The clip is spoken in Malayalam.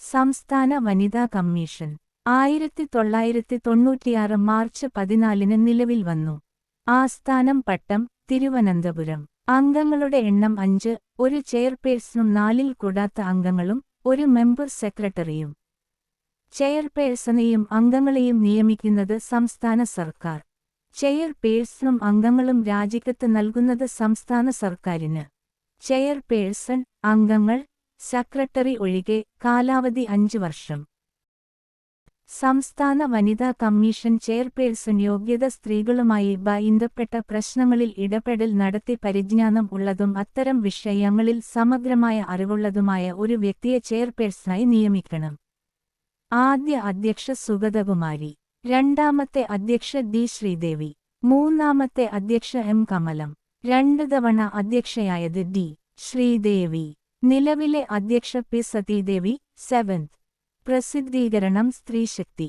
സംസ്ഥാന വനിതാ കമ്മീഷൻ ആയിരത്തി തൊള്ളായിരത്തി തൊണ്ണൂറ്റിയാറ് മാർച്ച് പതിനാലിന് നിലവിൽ വന്നു. ആസ്ഥാനം പട്ടം തിരുവനന്തപുരം. അംഗങ്ങളുടെ എണ്ണം അഞ്ച് ഒരു ചെയർപേഴ്സണും നാലിൽ കൂടാത്ത അംഗങ്ങളും ഒരു മെമ്പർ സെക്രട്ടറിയും. ചെയർപേഴ്സണെയും അംഗങ്ങളെയും നിയമിക്കുന്നത് സംസ്ഥാന സർക്കാർ. ചെയർപേഴ്സണും അംഗങ്ങളും രാജിക്കത്ത് നൽകുന്നത് സംസ്ഥാന സർക്കാരിന്. ചെയർപേഴ്സൺ അംഗങ്ങൾ സെക്രട്ടറി ഒഴികെ കാലാവധി അഞ്ച് വർഷം. സംസ്ഥാന വനിതാ കമ്മീഷൻ ചെയർപേഴ്സൺ യോഗ്യത സ്ത്രീകളുമായി ബന്ധപ്പെട്ട പ്രശ്നങ്ങളിൽ ഇടപെടൽ നടത്തി പരിജ്ഞാനം ഉള്ളതും അത്തരം വിഷയങ്ങളിൽ സമഗ്രമായ അറിവുള്ളതുമായ ഒരു വ്യക്തിയെ ചെയർപേഴ്സണായി നിയമിക്കണം. ആദ്യ അധ്യക്ഷ സുഗതകുമാരി. രണ്ടാമത്തെ അധ്യക്ഷ ഡി ശ്രീദേവി. മൂന്നാമത്തെ അധ്യക്ഷ എം കമലം. രണ്ട് തവണ അധ്യക്ഷയായത് ഡി ശ്രീദേവി. നിലവിലെ അധ്യക്ഷ പി സതീദേവി സെവൻത്. പ്രസിദ്ധീകരണം സ്ത്രീശക്തി.